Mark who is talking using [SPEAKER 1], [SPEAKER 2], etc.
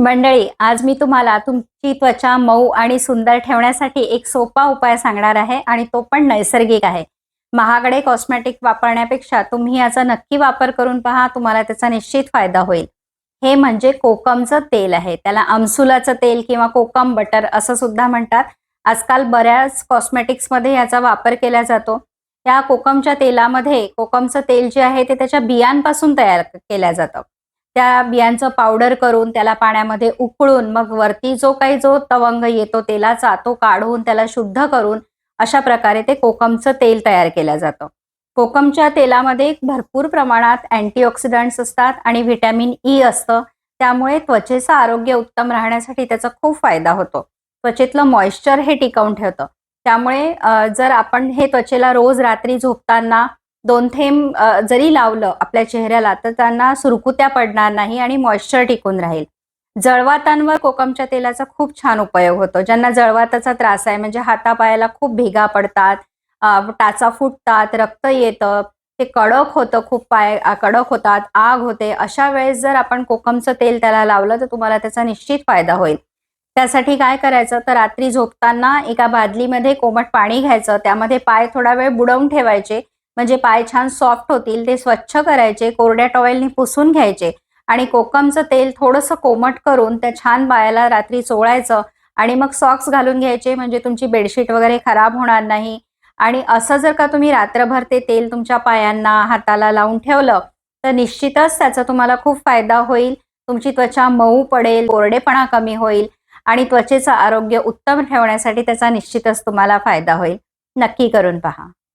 [SPEAKER 1] मंडळी आज मी तुम्हाला तुमची त्वचा मऊ आणि सुंदर ठेवण्यासाठी एक सोपा उपाय सांगणार आहे आणि तो पण नैसर्गिक आहे. महागडे कॉस्मेटिक वापरण्यापेक्षा तुम्ही याचा नक्की वापर करून पहा तुम्हाला त्याचा निश्चित फायदा होईल. हे म्हणजे कोकमचं तेल आहे. त्याला अमसुलाचं तेल किंवा कोकम बटर असं सुद्धा म्हणतात. आजकाल बऱ्याच कॉस्मेटिक्समध्ये याचा वापर केला जातो. त्या कोकमच्या तेलामध्ये कोकमचं तेल जे आहे ते त्याच्या बियांपासून तयार केलं जातं. त्या बियांचं पावडर करून त्याला पाण्यामध्ये उकळून मग वरती जो काही जो तवंग येतो तेलाचा तो काढून त्याला शुद्ध करून अशा प्रकारे ते कोकमचं तेल तयार केलं जातं. कोकमच्या तेलामध्ये भरपूर प्रमाणात अँटीऑक्सिडंट्स असतात आणि व्हिटॅमिन ई असतं. त्यामुळे त्वचेचं आरोग्य उत्तम राहण्यासाठी त्याचा खूप फायदा होतो. त्वचेतलं मॉइश्चर हे टिकवून ठेवतं. त्यामुळे जर आपण हे त्वचेला रोज रात्री झोपताना दोन थेंब जरी लावलं आपल्या चेहऱ्याला तर त्यांना सुरकुत्या पडणार नाही आणि मॉइश्चर टिकून राहील. जळवातांवर कोकमच्या तेलाचा खूप छान उपयोग होतो. ज्यांना जळवाताचा त्रास आहे म्हणजे हातापायाला खूप भेगा पडतात टाचा फुटतात रक्त येतं ते कडक होतं खूप पाय कडक होतात आग होते. अशा वेळेस जर आपण कोकमचं तेल त्याला लावलं तर तुम्हाला त्याचा निश्चित फायदा होईल. त्यासाठी काय करायचं तर रात्री झोपताना एका बादलीमध्ये कोमट पाणी घ्यायचं. त्यामध्ये पाय थोडा वेळ बुडवून ठेवायचे. म्हणजे पाय छान सॉफ्ट होतील ते स्वच्छ करायचे कोरड्या टॉवेलनी पुसून घ्यायचे आणि कोकमचं तेल थोडंसं कोमट करून त्या छान पायाला रात्री चोळायचं आणि मग सॉक्स घालून घ्यायचे म्हणजे तुमची बेडशीट वगैरे खराब होणार नाही. आणि असं जर का तुम्ही रात्रभर ते तेल तुमच्या पायांना हाताला लावून ठेवलं तर निश्चितच त्याचा तुम्हाला खूप फायदा होईल. तुमची त्वचा मऊ पडेल कोरडेपणा कमी होईल आणि त्वचेचं आरोग्य उत्तम ठेवण्यासाठी त्याचा निश्चितच तुम्हाला फायदा होईल. नक्की करून पहा.